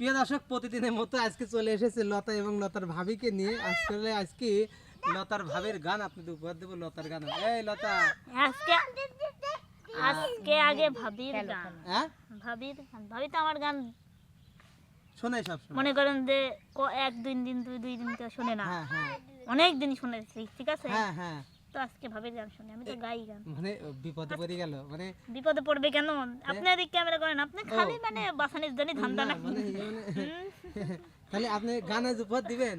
প্রিয় দর্শক প্রতিদিনের মতো আজকে চলে এসেছে লতা এবং লতার ভাবিকে নিয়ে। আজকে আজকে লতার ভাবের গান আপনাদের উপহার দেবো লতার গান। এই লতা। আজকে আজকে আগে ভাবির গান। হ্যাঁ? ভাবির গান। ভাবি তো আমার গান শোনাই সব সময়। মনে করেন যে ক- এক দুই দিন দুই দুই দিন তো শোনে না। হ্যাঁ হ্যাঁ। অনেক দিন শুনেছি ঠিক আছে? হ্যাঁ হ্যাঁ। তো আজকে ভাবির গান শুনি আমি তো গাই গান। মানে বিপদে পড়ে গেল মানে বিপদে পড়বে কেন? আপনি এদিক ক্যামেরা করেন আপনি খালি মানে বাসানির জন্য ধান্দা না, নাকি মানে মানে তাহলে আপনি গান আজ উপহার দিবেন?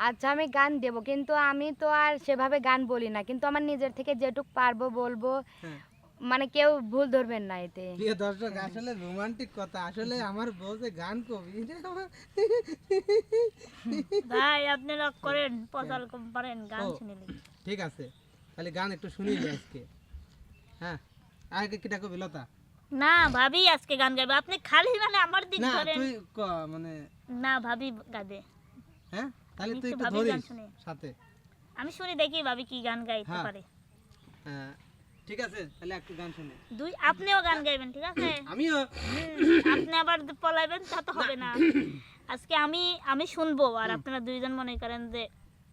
আচ্ছা আমি গান দেব কিন্তু আমি তো আর সেভাবে গান বলি না কিন্তু আমার নিজের থেকে যেটুক পারব বলব হ্যাঁ। মানে কেউ ভুল ধরবেন না এতে। প্রিয় দর্শক আসলে রোমান্টিক কথা আসলে আমার বউ যে গান কবি। ভাই আপনি লক করেন পচাল কম পারেন গান ও। ঠিক আছে? তাহলে গান একটু শুনিলে আজকে। হ্যাঁ? আগে কিটা কবি লতা? না ভাবি আজকে গান গাইবে। আপনি খালি মানে আমার দিক না ধরেন। তুই ক মানে না ভাবি গাবে হ্যাঁ? তাহলে তুই একটু ধরিস সাথে। আমি শুনি দেখি ভাবি কি গান গাইতে হ্যাঁ। পারে। হ্যাঁ। ঠিক আছে তাহলে একটু গান শুনি। দুই আপনিও গান গাইবেন ঠিক আছে? আমিও। আপনি আবার পলাইবেন তা তো হবে না। আজকে আমি আমি শুনব আর আপনারা দুইজন মনে করেন যে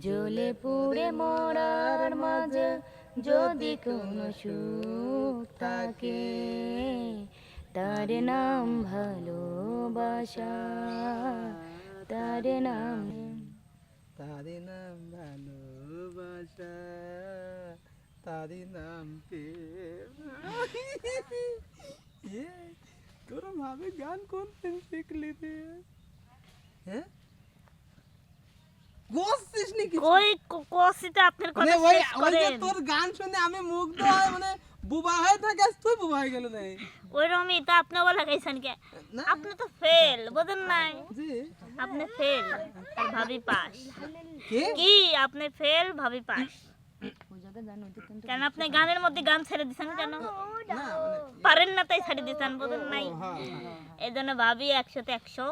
জ্বলে পুড়ে মরার মাঝে যদি কোনো সুখ থাকে, তার নাম ভালোবাসা, তার নাম তারি নাম ভালোবাসা, তারি নাম তোরা ভাবে গান কোন শিখলি হ্যাঁ? নাকি ওই আপনার মানে কথা ওই শেষ ওই যে তোর গান শুনে আমি মুগ্ধ হয় মানে বুবা হয়ে থাকিস তুই বুবা হয়ে গেল না। ওই রমি তা আপনি বলা গাইছেন কে? আপনি তো ফেল বোঝেন নাই। জি। আপনি ফেল আর ভাবি পাস। কি? আপনি ফেল ভাবি পাস। কেন আপনি গানের মধ্যে গান ছেড়ে দিছেন কেন? মানে পারেন না তাই ছেড়ে দিছেন বোঝেন নাই। হ্যাঁ হ্যাঁ। এই জন্য ভাবি একশোতে একশো।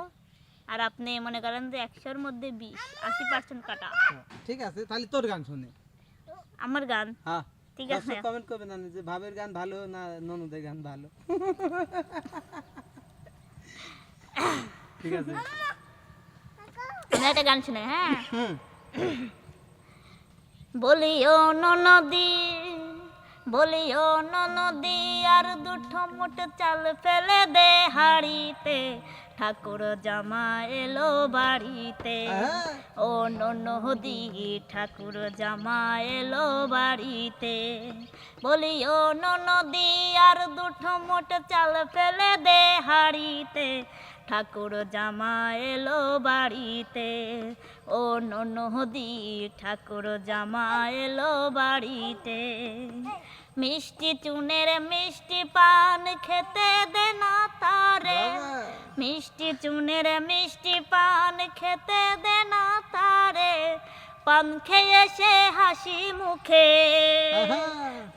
আর আপনি মনে করেন যে একশোর মধ্যে বিশ আশি পার্সেন্ট কাটা। হ্যাঁ, ঠিক আছে তাহলে তোর গান শুনে। আমার গান? হ্যাঁ। ঠিক আছে। কমেন্ট করবে না যে ভাবের গান ভালো না ননদের গান ভালো? ঠিক আছে। একটা গান শুনে হ্যাঁ। হুম। বলিও ননদি ননদি আর দুটো মুঠ চাল ফেলে দে হাড়িতে। ঠাকুর জামা এলো বাড়িতে। ও ননদি ঠাকুর জামা এলো বাড়িতে। বলিও ননদি আর দুটো মোট চাল ফেলে দে হাড়িতে। ঠাকুর জামা এলো বাড়িতে। ও ননদি ঠাকুর জামা এলো বাড়িতে। মিষ্টি চুনের মিষ্টি পান খেতে দে না মিষ্টি চুনের মিষ্টি পান খেতে দে না তারে। পান খেয়ে সে হাসি মুখে।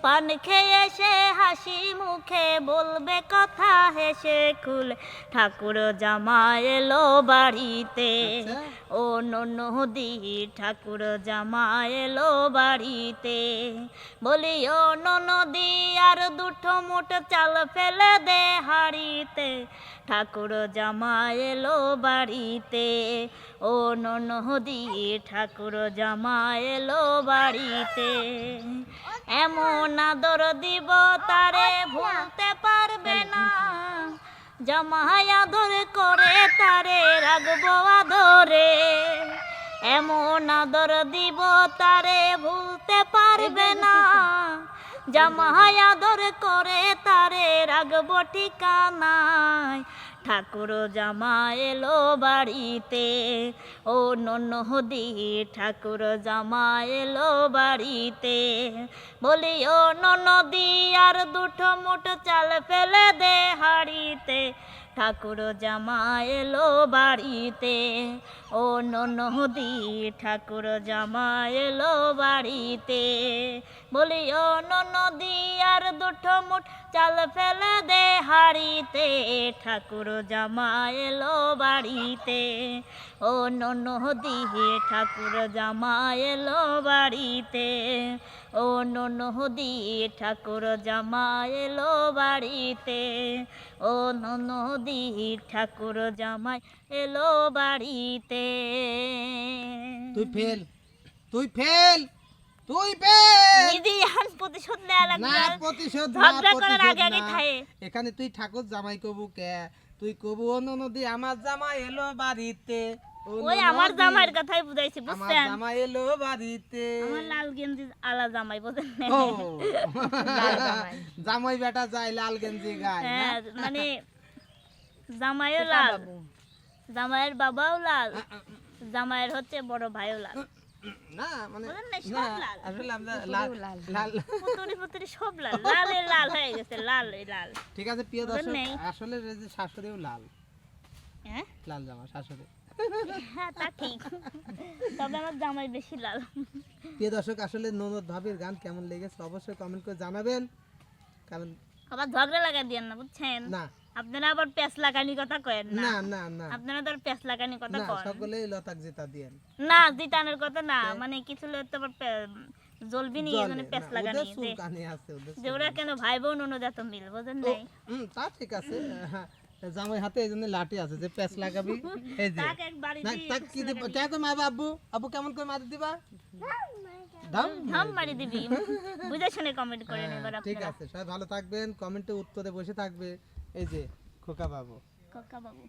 পান খেয়ে সে হাসি মুখে বলবে কথা হেসে খুল। ঠাকুর জামা এলো বাড়িতে। ও ননদি ঠাকুর জামা এলো বাড়িতে। বলি ও নদী আর দুটো মুঠ চাল ফেলে দে হাড়িতে। ঠাকুর জামা এলো বাড়িতে। ও ননদি ঠাকুর জামা এলো বাড়িতে। এমন আদর দিব তারে ভুলতে পারবে না। জামাই আদর করে তারে রাখব আদরে। এমন আদর দিব তারে ভুলতে পারবে না। জামাই আদর করে তারে রাগব ঠিকানায়। ঠাকুর জামা এলো বাড়িতে, ও ননহদি ঠাকুর জামা এলো বাড়িতে। বলি ও ননদি আর দুটো মুঠ চাল ফেলে দে হাড়িতে। ঠাকুর জামা এলো বাড়িতে। ও নদী, ঠাকুর জামা এলো বাড়িতে। বলি ও নদী, আর দুটো মুঠ চাল ফেলে দে হাড়িতে। ঠাকুর জামা এলো বাড়িতে। ও নদী, ঠাকুর জামা এলো বাড়িতে। ও নদী, ঠাকুর জামা এলো বাড়িতে। ও নদী ঠাকুর জামাই এলো বাড়িতে। তুই ফেল তুই ফেল তুই ফেল। নিজে হান প্রতিশোধ না প্রতিশোধ না করার প্রতিশোধ আগে আগে খায় এখানে তুই ঠাকুর জামাই কবু কে? তুই কবু অন্য নদী আমার জামাই এলো বাড়িতে। ওই আমার জামাইয়ের কথাই বুঝাইছি আমার জামাই এলো বাড়িতে। আমার লাল গেঞ্জি আলা জামাই বোঝেন? ও। জামাই। বেটা যায় লাল গেঞ্জি গায় হ্যাঁ মানে জামাইও লাল। জামাইয়ের বাবাও লাল। জামাইয়ের হচ্ছে বড় ভাইও লাল। না মানে না, লাল। আসলে আমরা লাল লাল। লাল। পুতুরি পুতুরি সব লাল। লালে লাল হয়ে গেছে লাল লাল। ঠিক আছে প্রিয় দর্শক নেই। আসলে শাশুড়িও লাল। হ্যাঁ? লাল জামা শাশুড়ি। হ্যাঁ তা ঠিক। তবে আমার জামাই বেশি লাল। প্রিয় দর্শক আসলে ননদ ভাবির গান কেমন লেগেছে অবশ্যই কমেন্ট করে জানাবেন। কারণ আবার ঝগড়া লাগা দিয়েন না বুঝছেন? না। আপনারা আবার প্যাঁচ লাগানি কথা কয়েন না। না না না। আপনারা তো প্যাঁচ লাগানি কথা না কন। লতাক জেতা দিয়েন। না দিতানের কথা না মানে কিছু লোক তো আবার জ্বলবি নি জলে, প্যাঁচ লাগানি যে- ওরা কেন ভাই বোন অনুদ মিল বোঝেন নাই? তা ঠিক আছে হ্যাঁ, জামাই হাতে এই জন্য লাঠি আছে যে প্যাচ লাগাবি এই যে। তাকে কি দিব? কই মারবা আব্বু আব্বু কেমন করে মারি দিবা? ধাম ধাম মারি দিবি। বুঝে শুনে কমেন্ট করে হ্যাঁ, ঠিক আছে সবাই ভালো থাকবেন কমেন্টে উত্তরে বসে থাকবে। এই যে খোকা বাবু। খোকা বাবু।